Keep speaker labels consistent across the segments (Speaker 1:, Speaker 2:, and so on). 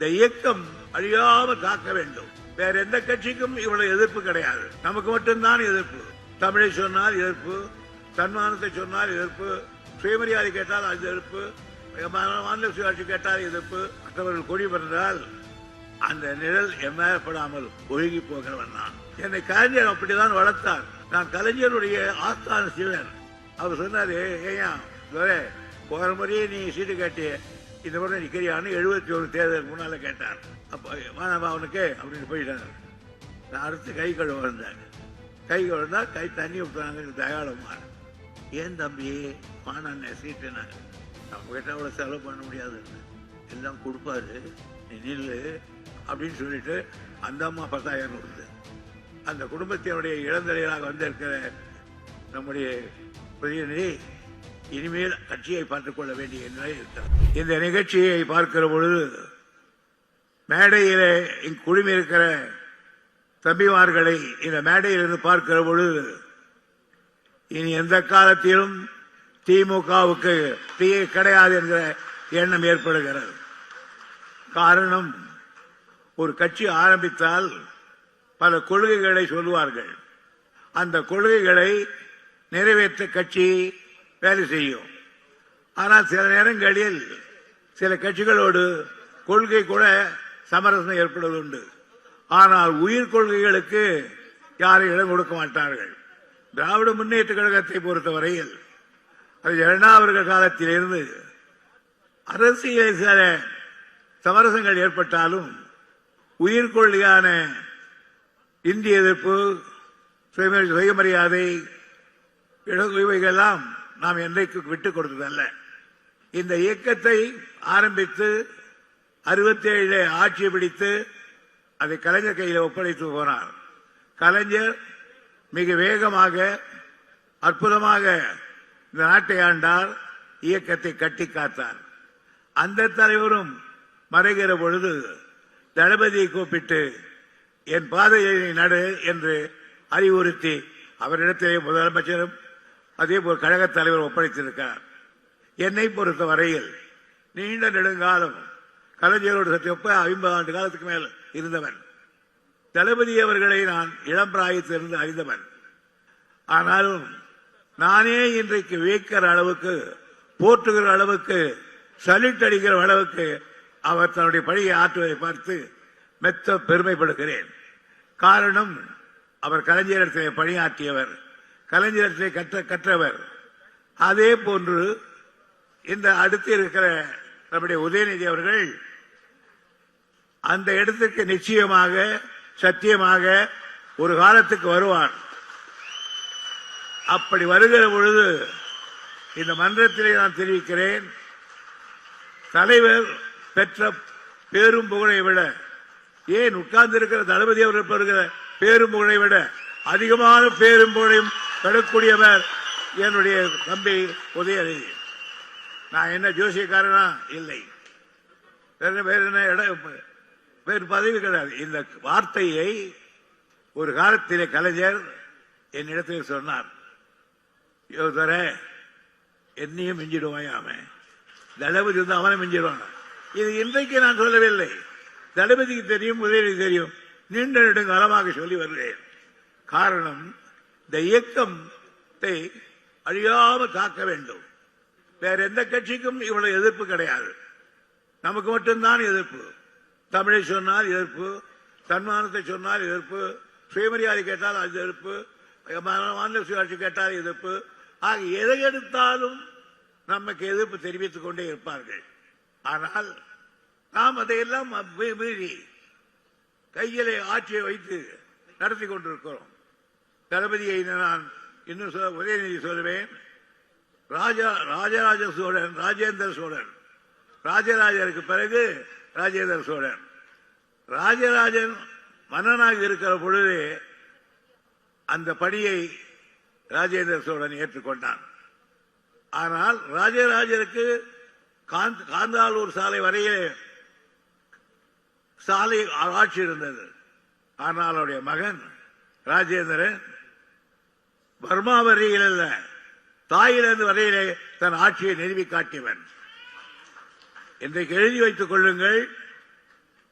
Speaker 1: இந்த இயக்கம் அழியாம காக்க வேண்டும். வேற எந்த கட்சிக்கும் இவ்வளவு எதிர்ப்பு கிடையாது. நமக்கு மட்டும்தான் எதிர்ப்பு. தமிழை சொன்னால் எதிர்ப்பு தன்மானத்தை சொன்னால் எதிர்ப்பு சுயமரியாதை கேட்டால் அது எதிர்ப்பு மாநில சுயாட்சி கேட்டால் எதிர்ப்பு. மற்றவர்கள் கொடி பறந்தால் அந்த நிழல் எம்மையப்படாமல் ஒழுகி போகிறவன் நான். என்னை கலைஞர் அப்படிதான் வளர்த்தார். நான் கலைஞருடைய ஆஸ்தான சிவன். அவர் சொன்னாரு ஏன் துரை, போற முறையே நீ சீட்டு காட்டி இந்த முறை நிக்கிறியான்னு எழுபத்தி ஒரு தேர்தலுக்கு முன்னால கேட்டார் அப்போ வானவா அவனுக்கு அப்படின்னு போயிட்டாங்க. நான் அடுத்து கை கழுவ இருந்தாங்க கை கழுந்தா கை தண்ணி விட்டுறாங்க தயாளமாக ஏன் தம்பி? வாணாண்ணே சீட்டுனாங்க நம்மகிட்ட அவ்வளோ செலவு பண்ண முடியாது. எல்லாம் கொடுப்பாரு. நீ நில்லு அப்படின்னு சொல்லிட்டு அந்த அம்மா பத்தாயிரம் கொடுத்து அந்த குடும்பத்தினுடைய இளந்தலைவராக வந்திருக்கிற நம்முடைய பிரதிநிதி இனிமேல் கட்சியை பார்த்துக் கொள்ள வேண்டிய நிலை இருக்கிறது இந்த நிகழ்ச்சியை பார்க்கிற பொழுது மேடையிலே குழுமியிருக்கிற குழுமி இருக்கிற தம்பிமார்களை இந்த மேடையிலிருந்து பார்க்கிற பொழுது இனி எந்த காலத்திலும் திமுகவுக்கு தீ கிடையாது என்கிற எண்ணம் ஏற்படுகிறது. காரணம் ஒரு கட்சி ஆரம்பித்தால் பல கொள்கைகளை சொல்லுவார்கள். அந்த கொள்கைகளை நிறைவேற்ற கட்சி வேலை செய்யும். ஆனால் சில நேரங்களில் சில கட்சிகளோடு கொள்கை கூட சமரசம் ஏற்படுவதுண்டு. ஆனால் உயிர் கொள்கைகளுக்கு யாரும் இடம் கொடுக்க மாட்டார்கள். திராவிட முன்னேற்ற கழகத்தை பொறுத்தவரையில் அது இரண்டாவர்கள் காலத்தில் இருந்து அரசியல் சில சமரசங்கள் ஏற்பட்டாலும் உயிர்கொள்ளியான இந்திய எதிர்ப்பு சுயமரியாதை இட- இவைகளெல்லாம் நாம் என்றைக்கு விட்டுக் கொடுத்ததல்ல. இந்த இயக்கத்தை ஆரம்பித்து அறுபத்தி ஏழு ஆட்சி பிடித்து அதை கலைஞர் கையில் ஒப்படைத்து போனார். கலைஞர் மிக வேகமாக அற்புதமாக இந்த நாட்டை ஆண்டார் இயக்கத்தை கட்டி காத்தார். அந்த தலைவரும் மறைகிற பொழுது தளபதியை கூப்பிட்டு என் பாதையை நடு என்று அறிவுறுத்தி அவரிடத்திலே முதலமைச்சரும் அதே போல் கழகத் தலைவர் ஒப்படைத்திருக்கிறார். என்னை பொறுத்த வரையில் நீண்ட நெடுங்காலம் கலைஞரோடு சற்று ஒப்ப ஐம்பது ஆண்டு காலத்துக்கு மேல் இருந்தவன். தளபதி அவர்களை நான் இளம் பிராயத்திலிருந்து அறிந்தவன். ஆனாலும் நானே இன்றைக்கு வியக்கிற அளவுக்கு போற்றுகிற அளவுக்கு சலிட் அடிக்கிற அளவுக்கு அவர் தன்னுடைய பணியை ஆற்றுவதை பார்த்து மெத்த பெருமைப்படுகிறேன். காரணம் அவர் கலைஞரிடத்தில் பணியாற்றியவர் கலைஞர்களை கற்ற கற்றவர். அதே போன்று இந்த அடுத்து இருக்கிற நம்முடைய உதயநிதி அவர்கள் அந்த இடத்துக்கு நிச்சயமாக சத்தியமாக ஒரு காலத்துக்கு வருவார். அப்படி வருகிற பொழுது இந்த மன்றத்திலே நான் தெரிவிக்கிறேன் தலைவர் பெற்ற பேரும் புகழை விட ஏன் உட்கார்ந்து இருக்கிற தளபதி அவர்கள் பெறுகிற பேரும் புகழை விட அதிகமான பேரும் புகழையும் பெறக்கூடியவர் என்னுடைய தம்பி உதயநிதி. நான் என்ன ஜோசியக்காரனா? இல்லை. வேற என்ன- வேற என்ன இடம் வேறு பதவி கிடையாது. இந்த வார்த்தையை ஒரு காலத்திலே கலைஞர் என்னிடத்தில் சொன்னார். யோதர என்னையும் மிஞ்சிடுவான் அவன் தளபதி வந்து அவனை மிஞ்சிடுவான். இது இன்றைக்கு நான் சொல்லவில்லை. தளபதிக்கு தெரியும் உதயநிதி தெரியும். நீண்ட நெடுங்காலமாக சொல்லி வருகிறேன். காரணம் இந்த இயக்கத்தை அழியாமல் காக்க வேண்டும். வேற எந்த கட்சிக்கும் இவ்வளவு எதிர்ப்பு கிடையாது. நமக்கு மட்டும்தான் எதிர்ப்பு. தமிழை சொன்னால் எதிர்ப்பு தன்மானத்தை சொன்னால் எதிர்ப்பு சுயமரியாதை கேட்டால் அது எதிர்ப்பு மாநில சுயாட்சி கேட்டால் எதிர்ப்பு. ஆக எதை எடுத்தாலும் நமக்கு எதிர்ப்பு தெரிவித்துக் கொண்டே இருப்பார்கள். ஆனால் நாம் அதையெல்லாம் மீறி கையிலே ஆட்சியை வைத்து நடத்தி கொண்டிருக்கிறோம். தளபதியை நான் இன்னும் சொல்ல- உதயநிதி சொல்லுவேன். ராஜா ராஜராஜ சோழன் ராஜேந்திர சோழன். ராஜராஜருக்கு பிறகு ராஜேந்திர சோழன். ராஜராஜன் மன்னனாக இருக்கிற பொழுது அந்த பணியை ராஜேந்திர சோழன் ஏற்றுக்கொண்டான். ஆனால் ராஜராஜருக்கு காந்த்- காந்தாலூர் சாலை வரையிலே சாலை ஆட்சி இருந்தது. ஆனால் அவருடைய மகன் ராஜேந்திரன் பர்மா வரையில் அல்ல. தாயிலிருந்து வரையிலே தன் ஆட்சியை நிறுவி காட்டியவன். இன்றைக்கு எழுதி வைத்துக் கொள்ளுங்கள்.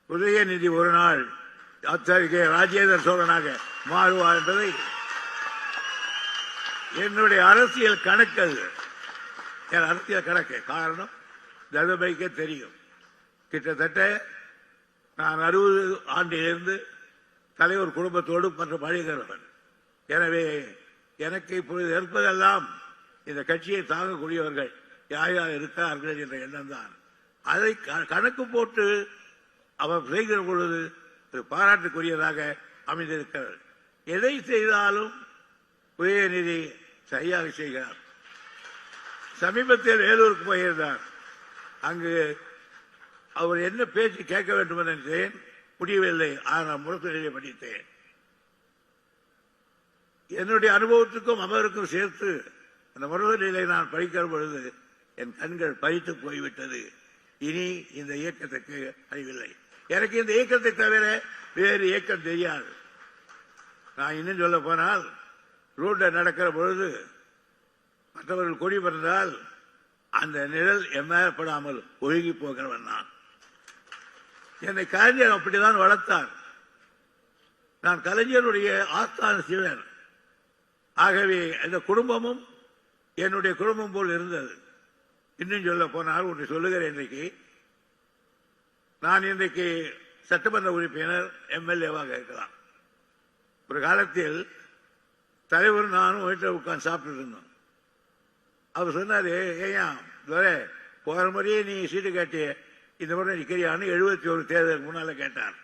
Speaker 1: உதயநிதி ஒரு நாள் அத்தகைய ராஜேந்திர சோழனாக மாறுவார் என்பதை. என்னுடைய அரசியல் கணக்கு அது. என் அரசியல் கணக்கு. காரணம் ததுபைக்கே தெரியும். கிட்டத்தட்ட நான் அறுபது ஆண்டிலிருந்து தலைவர் குடும்பத்தோடு மற்றும் பழகிறவன் எனவே எனக்கு இப்பொழுது இருப்பதெல்லாம் இந்த கட்சியை தாங்கக்கூடியவர்கள் யார் யார் இருக்கிறார்கள் என்ற எண்ணம் தான். அதை க- கணக்கு போட்டு அவர் செய்கிற பொழுது பாராட்டுக்குரியதாக அமைந்திருக்கிறது. எதை செய்தாலும் உதயநிதி சரியாக செய்கிறார். சமீபத்தில் வேலூருக்கு போயிருந்தார். அங்கு அவர் என்ன பேச்சு கேட்க வேண்டும் என்று நினைத்தேன். முடியவில்லை. ஆனால் முரசொலியை படித்தேன். என்னுடைய அனுபவத்துக்கும் அவருக்கும் சேர்த்து அந்த முரசொலியை நான் படிக்கிற பொழுது என் கண்கள் பறித்து போய்விட்டது. இனி இந்த இயக்கத்துக்கு அறிவில்லை. எனக்கு இந்த இயக்கத்தை தவிர வேறு இயக்கம் தெரியாது. நான் இன்னும் சொல்ல போனால் ரோட்ல நடக்கிற பொழுது மற்றவர்கள் கொடி பிறந்தால் அந்த நிழல் எம்மப்படாமல் ஒழுகி போகிறவன் நான். என்னை கலைஞர் அப்படிதான் வளர்த்தார். நான் கலைஞருடைய ஆஸ்தான சிவன். ஆகவே அந்த குடும்பமும் என்னுடைய குடும்பம் போல் இருந்தது. இன்னும் சொல்ல போனால் ஒன்று சொல்லுகிறேன் இன்றைக்கு. நான் இன்றைக்கு சட்டமன்ற உறுப்பினர் எம்எல்ஏவாக இருக்கலாம். ஒரு காலத்தில் தலைவர் நானும் வீட்டில் உட்காந்து சாப்பிட்டு இருந்தோம். அவர் சொன்னார் ஏயா துரை போகிற முறையே நீ சீட்டு கேட்டிய. இந்த முறை நிற்கிறியான்னு எழுபத்தி ஒரு தேர்தலுக்கு முன்னால் கேட்டார்.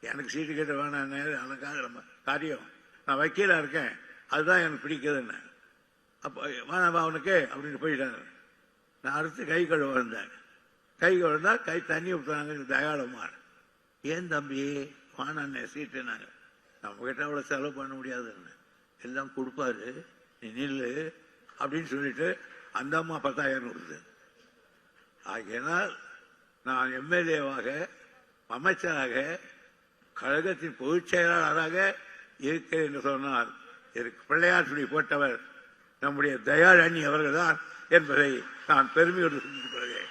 Speaker 1: எனக்கு சீட்டு கேட்ட வேணாம் அதுக்காக நம்ம காரியம். நான் வக்கீலாக இருக்கேன். அதுதான் எனக்கு பிடிக்குதுன்னு. அப்போ வேணாம் அவனுக்கு அப்படின்னு போயிட்டாங்க நான் அடுத்து கை கழுவ வந்தேன். கை கழுவினா கை தண்ணி ஊற்றுனாங்க தயாளமார் ஏன் தம்பி? வாணாண்ணே சீட்டுனாங்க நம்ம கிட்ட அவ்வளோ செலவு பண்ண முடியாதுன்னு. எல்லாம் கொடுப்பாரு. நீ நில்லு அப்படின்னு சொல்லிட்டு அந்த அம்மா பத்தாயிரம் கொடுத்து ஆகையினால் நான் எம்எல்ஏவாக அமைச்சராக கழகத்தின் பொதுச் செயலாளராக இருக்கிறேன் என்று சொன்னால் பிள்ளையாற்றுடி பிள்ளையார் போட்டவர் நம்முடைய தயாளணி அவர்கள்தான் என்பதை நான் பெருமையோடு சிந்தித்துக் கொள்கிறேன்.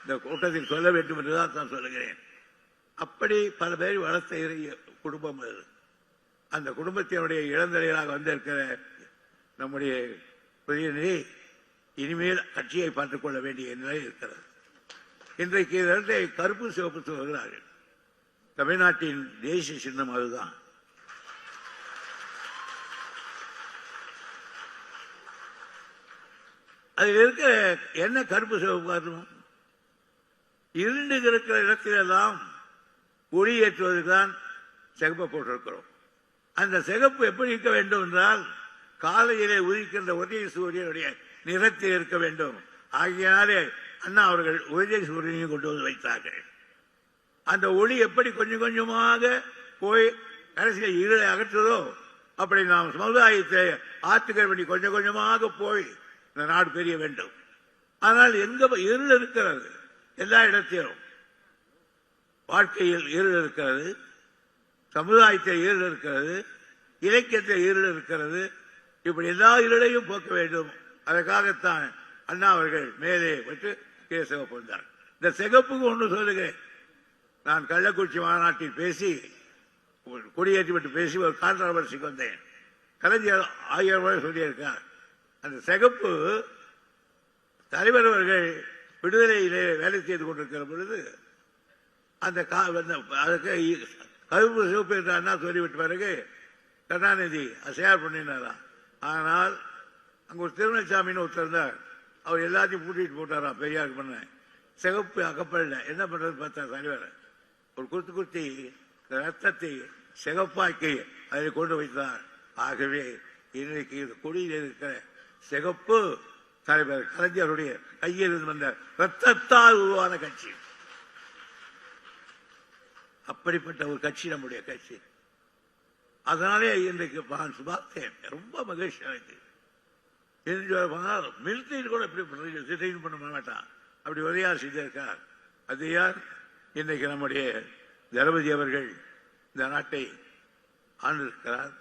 Speaker 1: இந்த கூட்டத்தில் சொல்ல வேண்டும் என்றுதான் நான் சொல்லுகிறேன். அப்படி பல பேர் வளர்த்த குடும்பம் அது. அந்த குடும்பத்தினுடைய இளந்தலைவராக வந்திருக்கிற நம்முடைய பிரதிநிதி இனிமேல் கட்சியை பார்த்துக் கொள்ள வேண்டிய நிலை இருக்கிறது. இன்றைக்கு இரண்டை கருப்பு சிவப்பு சொல்கிறார்கள் தமிழ்நாட்டின் தேசிய சின்னம் அதுதான். அதில் இருக்க என்ன கருப்பு சிவப்பு காரணம்? இருண்டு இருக்கிற இடத்திலெல்லாம் ஒளி ஏற்றுவதுதான் சிகப்பை போட்டிருக்கிறோம். அந்த சிகப்பு எப்படி இருக்க வேண்டும் என்றால் காலையிலே உதிக்கின்ற உதய சூரியனுடைய நிறத்தில் இருக்க வேண்டும். ஆகையினாலே அண்ணா அவர்கள் உதய சூரியனையும் கொண்டு வந்து வைத்தார்கள். அந்த ஒளி எப்படி கொஞ்சம் கொஞ்சமாக போய் கடைசியில் இருளை அகற்றுதோ அப்படி நாம் சமுதாயத்தை ஆற்றுக்க வேண்டி கொஞ்சம் கொஞ்சமாக போய் இந்த நாடு பெரிய வேண்டும். ஆனால் எங்க இருள் இருக்கிறது. எல்லா இடத்திலும். வாழ்க்கையில் இருள் இருக்கிறது. சமுதாயத்தில் இருள் இருக்கிறது. இலக்கியத்தில் இருள் இருக்கிறது. இப்படி எல்லா இருளையும் போக்க வேண்டும். அதற்காகத்தான் அண்ணா அவர்கள் மேலே விட்டு கீழே சிவப்பு வந்தார். இந்த சிகப்புக்கு ஒன்று சொல்லுகிறேன். நான் கள்ளக்குறிச்சி மாநாட்டில் பேசி ஒரு கொடியேற்றி விட்டு பேசி ஒரு கான்ட்ரவர்சிக்கு வந்தேன். கலைஞர் ஆயிரம் முறை சொல்லியிருக்கார். அந்த சிகப்பு தலைவர் அவர்கள் விடுதலையிலே வேலை செய்து கொண்டிருக்கிற பொழுது அந்த அதுக்கு கருப்பு சிவப்பு என்று அண்ணா சொல்லிவிட்ட பிறகு கருணாநிதி அசையார் பண்ணினாராம். ஆனால் அங்கே ஒரு திருநெல்சாமின்னு ஒருத்தர் இருந்தார். அவர் எல்லாத்தையும் பூட்டிட்டு போட்டாராம் பெரியார் பண்ண சிகப்பு அகப்படல. என்ன பண்றது பார்த்தா தலைவர்? ஒரு குத்து குத்தி ரத்தத்தை சிகப்பாக்கி அதை கொண்டு வைத்தார். ஆகவே இன்றைக்கு இந்த கொடியில் இருக்கிற சிகப்பு. தலைவர் கலைஞருடைய கையில் இருந்து வந்த ரத்தத்தால் உருவான கட்சி. அப்படிப்பட்ட ஒரு கட்சி நம்முடைய கட்சி. அதனாலே இன்றைக்கு நான் ரொம்ப மகிழ்ச்சி எனக்கு. மிலிட்டரி கூட இப்படி ரிட்டைன் பண்ண மாட்டான். அப்படி உதயார் செய்திருக்கார் அது யார்? இன்றைக்கு நம்முடைய தளபதி அவர்கள் இந்த நாட்டை ஆண்டிருக்கிறார்.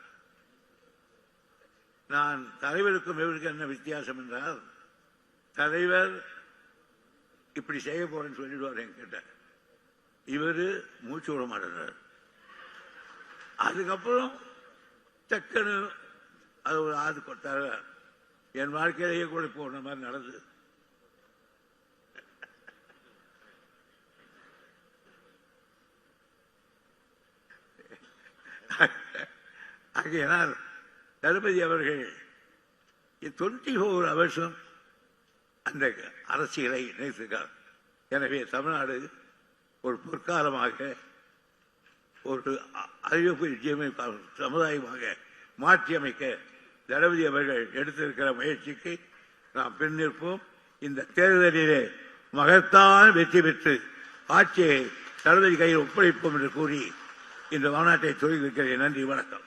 Speaker 1: நான் தலைவருக்கும் இவருக்கும் என்ன வித்தியாசம் என்றால் தலைவர் இப்படி செய்ய போறேன்னு சொல்லிடுவார் என்கிட்ட. இவர் மூச்சு விட மாட்டேறாரு அதுக்கப்புறம் டக்குன்னு அது ஒரு ஆது கொடுத்தாரு. என் வாழ்க்கையிலேயே கூட போன மாதிரி நடந்தது ஆகையினால் தளபதி அவர்கள் டுவெண்ட்டி ஃபோர் அவர்ஸும் அந்த அரசியலை நினைத்திருக்கார் எனவே தமிழ்நாடு ஒரு பொற்காலமாக ஒரு அறிவிப்பு சமுதாயமாக மாற்றியமைக்க தளபதி அவர்கள் எடுத்திருக்கிற முயற்சிக்கு நாம் பின்னிற்போம் இந்த தேர்தலிலே மகத்தான வெற்றி பெற்று ஆட்சியை தளபதி கையில் ஒப்படைப்போம் என்று கூறி இந்த மாநாட்டை தொடங்கி நன்றி வணக்கம்.